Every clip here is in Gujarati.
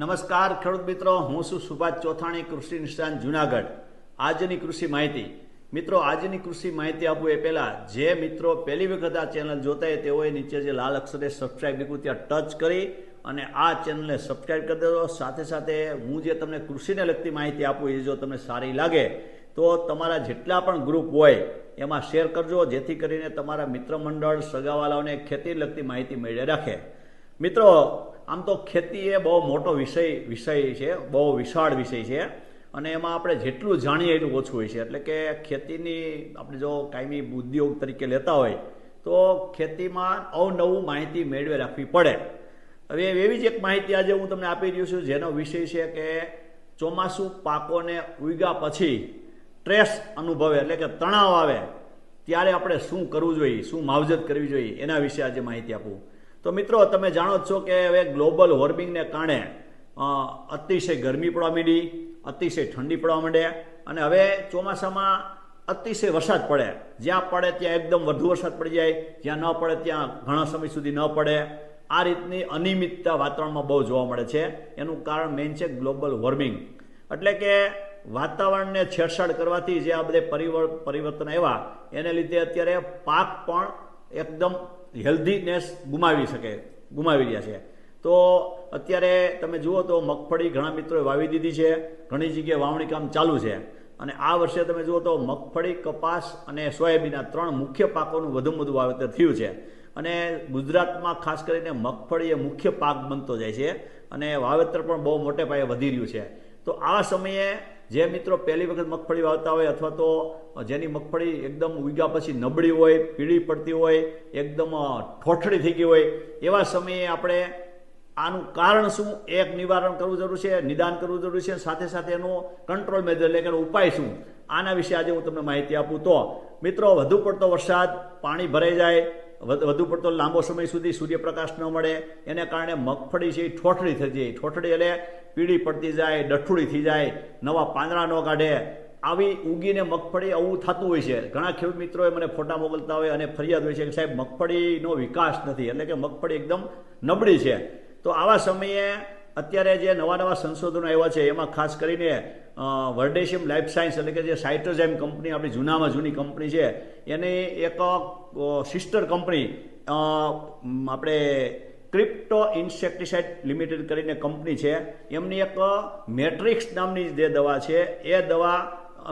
નમસ્કાર ખેડૂત મિત્રો, હું છું સુભાષ ચોથાણી, કૃષિ નિષ્ણાંત જુનાગઢ. આજની કૃષિ માહિતી. મિત્રો, આજની કૃષિ માહિતી આપું એ પહેલાં, જે મિત્રો પહેલી વખત આ ચેનલ જોતા તેઓએ નીચે જે લાલ અક્ષરે સબસ્ક્રાઇબ લીધું ત્યાં ટચ કરી અને આ ચેનલને સબસ્ક્રાઇબ કરી દેજો. સાથે સાથે હું જે તમને કૃષિને લગતી માહિતી આપું એ જો તમને સારી લાગે, તો તમારા જેટલા પણ ગ્રુપ હોય, એમાં શેર કરજો, જેથી કરીને તમારા મિત્ર મંડળ, સગાવાલાઓને ખેતી લગતી માહિતી મેળવી રાખે. મિત્રો, આમ તો ખેતી એ બહુ મોટો વિષય વિષય છે, બહુ વિશાળ વિષય છે. અને એમાં આપણે જેટલું જાણીએ એટલું ઓછું હોય છે. એટલે કે ખેતીની, આપણે જો કાયમી ઉદ્યોગ તરીકે લેતા હોય, તો ખેતીમાં અવનવું માહિતી મેળવે રાખવી પડે. હવે એવી જ એક માહિતી આજે હું તમને આપી રહ્યો છું, જેનો વિષય છે કે ચોમાસું પાકોને ઉગ્યા પછી સ્ટ્રેસ અનુભવે, એટલે કે તણાવ આવે, ત્યારે આપણે શું કરવું જોઈએ, શું માવજત કરવી જોઈએ, એના વિશે આજે માહિતી આપું. તો મિત્રો, તમે જાણો છો કે હવે ગ્લોબલ વોર્મિંગને કારણે અતિશય ગરમી પડવા માંડી, અતિશય ઠંડી પડવા માંડે અને હવે ચોમાસામાં અતિશય વરસાદ પડે. જ્યાં પડે ત્યાં એકદમ વધુ વરસાદ પડી જાય, જ્યાં ન પડે ત્યાં ઘણા સમય સુધી ન પડે. આ રીતની અનિયમિતતા વાતાવરણમાં બહુ જોવા મળે છે. એનું કારણ મેઇન છે ગ્લોબલ વોર્મિંગ. એટલે કે વાતાવરણને છેડછાડ કરવાથી જે આ બધે પરિવર- પરિવર્તન આવ્યા, એને લીધે અત્યારે પાક પણ એકદમ હેલ્ધીનેસ ગુમાવી શકે, ગુમાવી રહ્યા છે. તો અત્યારે તમે જુઓ તો મગફળી ઘણા મિત્રોએ વાવી દીધી છે, ઘણી જગ્યાએ વાવણી કામ ચાલુ છે. અને આ વર્ષે તમે જુઓ તો મગફળી, કપાસ અને સોયાબીન આ ત્રણ મુખ્ય પાકોનું વધુમાં વધુ વાવેતર થયું છે. અને ગુજરાતમાં ખાસ કરીને મગફળી એ મુખ્ય પાક બનતો જાય છે અને વાવેતર પણ બહુ મોટે પાયે વધી રહ્યું છે. તો આ સમયે જે મિત્રો પહેલી વખત મગફળી વાવતા હોય અથવા તો જેની મગફળી એકદમ ઉગ્યા પછી નબળી હોય, પીળી પડતી હોય, એકદમ ઠોઠળી થઈ ગઈ હોય, એવા સમયે આપણે આનું કારણ શું? એક નિવારણ કરવું જરૂર છે, નિદાન કરવું જરૂર છે, સાથે સાથે એનું કંટ્રોલ મેજર એટલે કે ઉપાય શું? આના વિશે આજે હું તમને માહિતી આપું. તો મિત્રો, વધુ પડતો વરસાદ, પાણી ભરાઈ જાય વધ- પડતો લાંબો સમય સુધી સૂર્યપ્રકાશ ન મળે. એને કારણે મગફળી છે એ ઠોઠડી થઈ જાય. ઠોઠડી એટલે પીળી પડતી જાય ડઠુડી થઈ જાય, નવા પાંદડા ન કાઢે. આવી ઉગીને મગફળી આવું થતું હોય છે. ઘણા ખેડૂત મિત્રોએ મને ફોટા મોકલતા હોય અને ફરિયાદ હોય છે કે સાહેબ, મગફળીનો વિકાસ નથી. એટલે કે મગફળી એકદમ નબળી છે. તો આવા સમયે અત્યારે જે નવા નવા સંશોધનો આવ્યા છે, એમાં ખાસ કરીને વર્ડેશિયમ લાઈફ સાયન્સ એટલે કે જે સાઇટ્રોઝાઇમ કંપની, આપણી જૂનામાં જૂની કંપની છે, એની એક સિસ્ટર કંપની આપણે ક્રિપ્ટો ઇન્સેક્ટિસાઇડ લિમિટેડ કરીને કંપની છે, એમની એક મેટ્રિક્સ નામની જે દવા છે, એ દવા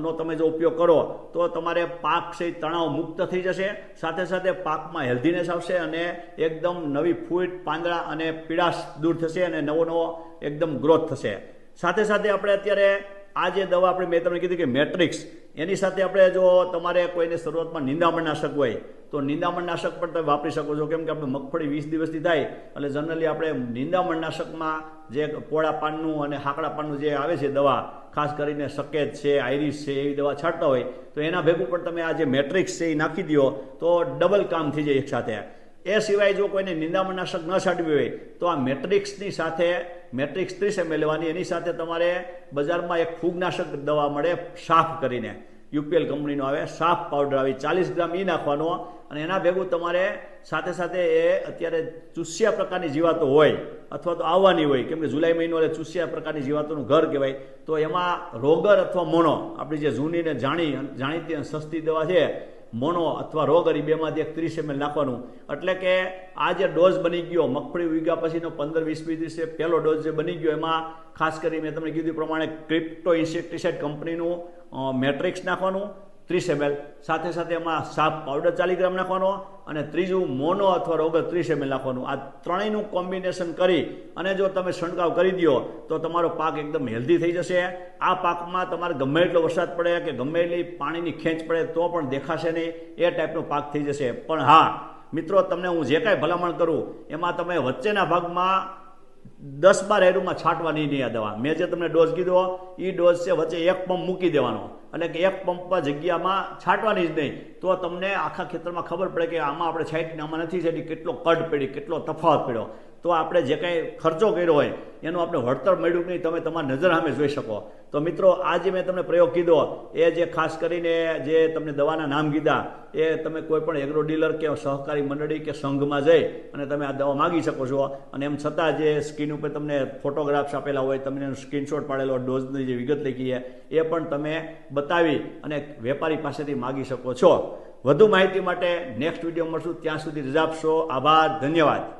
નો તમે જો ઉપયોગ કરો, તો તમારે પાક છે તણાવ મુક્ત થઈ જશે. સાથે સાથે પાકમાં હેલ્ધીનેસ આવશે અને એકદમ નવી ફૂટ, પાંદડા અને પીડાશ દૂર થશે અને નવો નવો એકદમ ગ્રોથ થશે. સાથે સાથે આપણે અત્યારે આ જે દવા આપણે મેં તમને કીધું કે મેટ્રિક્સ એની સાથે આપણે જો તમારે કોઈને શરૂઆતમાં નિંદામણનાશક હોય, તો નિંદામણનાશક પણ તમે વાપરી શકો છો. કેમ કે આપણે મગફળી વીસ દિવસથી થાય, એટલે જનરલી આપણે નિંદામણનાશકમાં જે પોળા પાનનું અને હાકડા પાનનું જે આવે છે દવા, ખાસ કરીને સકેત છે, આઈરિસ છે, એવી દવા છાંટતા હોય, તો એના ભેગું પણ તમે આ જે મેટ્રિક્સ છે એ નાખી દો, તો ડબલ કામ થઈ જાય એકસાથે એ સિવાય જો કોઈને નિંદામણનાશક ન છાંટવી હોય, તો આ મેટ્રિક્સની સાથે મેટ્રિક્સ ત્રીસ એમએલ લેવાની એની સાથે તમારે બજારમાં એક ફૂગનાશક દવા મળે સાફ કરીને. યુપીએલ કંપનીનો આવે સાફ પાવડર આવી ચાલીસ ગ્રામ એ નાખવાનો અને એના ભેગું તમારે સાથે સાથે એ અત્યારે ચૂસ્યા પ્રકારની જીવાતો હોય અથવા તો આવવાની હોય, કેમ કે જુલાઈ મહિનો એટલે ચૂસ્યા પ્રકારની જીવાતોનું ઘર કહેવાય, તો એમાં રોગર અથવા મોનો, આપણી જે જૂની ને જાણી, જાણીતી અને સસ્તી દવા છે મોનો અથવા રોગર ગરીબેમાંથી બેમાંથી એક ત્રીસ એમએલ નાખવાનું. એટલે કે આ જે ડોઝ બની ગયો, મગફળી ઉગ્યા પછીનો પંદર વીસ વીસ દિવસે પહેલો ડોઝ જે બની ગયો, એમાં ખાસ કરી મેં તમને કીધું પ્રમાણે ક્રિપ્ટો ઇન્સેક્ટિસાઇડ કંપનીનું મેટ્રિક્સ નાખવાનું ત્રીસ એમએલ સાથે સાથે એમાં સાપ પાવડર ચાલીસ ગ્રામ નાખવાનો અને ત્રીજું મોનો અથવા રોગર ત્રીસ એમએલ નાખવાનું. આ ત્રણેયનું કોમ્બિનેશન કરી અને જો તમે છંટકાવ કરી દો તો તમારો પાક એકદમ હેલ્ધી થઈ જશે. આ પાકમાં તમારે ગમે એટલો વરસાદ પડે કે ગમે એટલી પાણીની ખેંચ પડે તો પણ દેખાશે નહીં. એ ટાઈપનો પાક થઈ જશે. પણ હા, મિત્રો, તમને હું જે કાંઈ ભલામણ કરું, એમાં તમે વચ્ચેના ભાગમાં દસ બાર એરુમાં છાંટવાની નહીં આ દવા. મેં જે તમને ડોઝ કીધો એ ડોઝ છે વચ્ચે એક પંપ મૂકી દેવાનો. એટલે કે એક પંપ જગ્યામાં છાંટવાની જ નહીં. તો તમને આખા ખેતરમાં ખબર પડે કે આમાં આપણે છાંટીને આમાં નથી છાંટી. કેટલો કડ પડી, કેટલો તફાવત પડ્યો તો આપણે જે કાંઈ ખર્ચો કર્યો હોય, એનું આપણે વળતર મળ્યું નહીં, તમે તમારી નજર સામે જોઈ શકો. તો મિત્રો, આ જે મેં તમને પ્રયોગ કીધો, એ જે ખાસ કરીને જે તમને દવાના નામ કીધા, એ તમે કોઈ પણ એગ્રો ડીલર કે સહકારી મંડળી કે સંઘમાં જઈ અને તમે આ દવા માગી શકો છો. અને એમ છતાં જે સ્કીન ઉપર તમને ફોટોગ્રાફ્સ આપેલા હોય, તમને સ્ક્રીનશોટ પાડેલો ડોઝની જે વિગત લખી છે, એ પણ તમે બતાવી અને વેપારી પાસેથી માગી શકો છો. વધુ માહિતી માટે નેક્સ્ટ વીડિયો મળશું. ત્યાં સુધી રજા આપશો. આભાર. ધન્યવાદ.